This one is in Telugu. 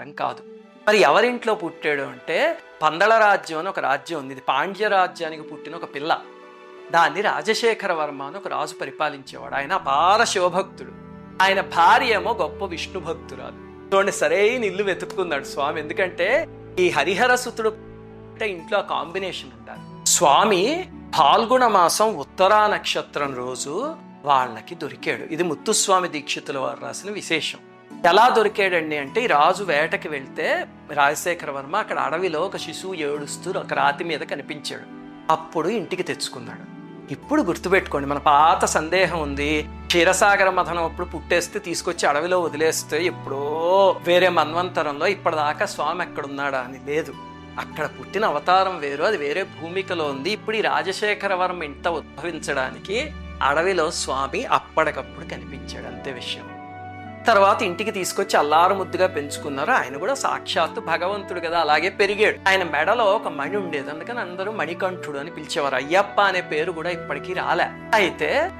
వ్యవహారం కాదు. మరి ఎవరింట్లో పుట్టాడు అంటే పందళ రాజ్యం అని ఒక రాజ్యం ఉంది. ఇది పాండ్య రాజ్యానికి పుట్టిన ఒక పిల్ల. దాన్ని రాజశేఖర వర్మ అని ఒక రాజు పరిపాలించేవాడు. ఆయన అపార శివభక్తుడు. ఆయన భార్య ఏమో గొప్ప విష్ణు భక్తురాలు. చూడండి సరైన ఇల్లు వెతుక్కున్నాడు స్వామి. ఎందుకంటే ఈ హరిహర సుతుడు అంటే ఇంట్లో ఆ కాంబినేషన్ ఉండాలి. స్వామి పాల్గొన మాసం ఉత్తరా నక్షత్రం రోజు వాళ్ళకి దొరికాడు. ఇది ముత్తుస్వామి దీక్షితుల వారు రాసిన విశేషం. ఎలా దొరికాడండి అంటే ఈ రాజు వేటకి వెళ్తే రాజశేఖర వర్మ అక్కడ అడవిలో ఒక శిశువు ఏడుస్తూ ఒక రాతి మీద కనిపించాడు. అప్పుడు ఇంటికి తెచ్చుకున్నాడు. ఇప్పుడు గుర్తుపెట్టుకోండి మన పాత సందేహం ఉంది. క్షీరసాగర మథనం అప్పుడు పుట్టేస్తే తీసుకొచ్చి అడవిలో వదిలేస్తే ఎప్పుడో వేరే మన్వంతరంలో ఇప్పటిదాకా స్వామి ఎక్కడున్నాడా అని లేదు. అక్కడ పుట్టిన అవతారం వేరు అది వేరే భూమికలో ఉంది. ఇప్పుడు ఈ రాజశేఖర వర్మ ఇంత ఉద్భవించడానికి అడవిలో స్వామి అప్పటికప్పుడు కనిపించాడు. అంతే విషయం. తర్వాత ఇంటికి తీసుకొచ్చి అల్లారు ముద్దుగా పెంచుకున్నారు. ఆయన కూడా సాక్షాత్తు భగవంతుడు కదా అలాగే పెరిగాడు. ఆయన మెడలో ఒక మణి ఉండేది. అందుకని అందరూ మణికంఠుడు అని పిలిచేవారు. అయ్యప్ప అనే పేరు కూడా ఇప్పటికీ రాలే. అయితే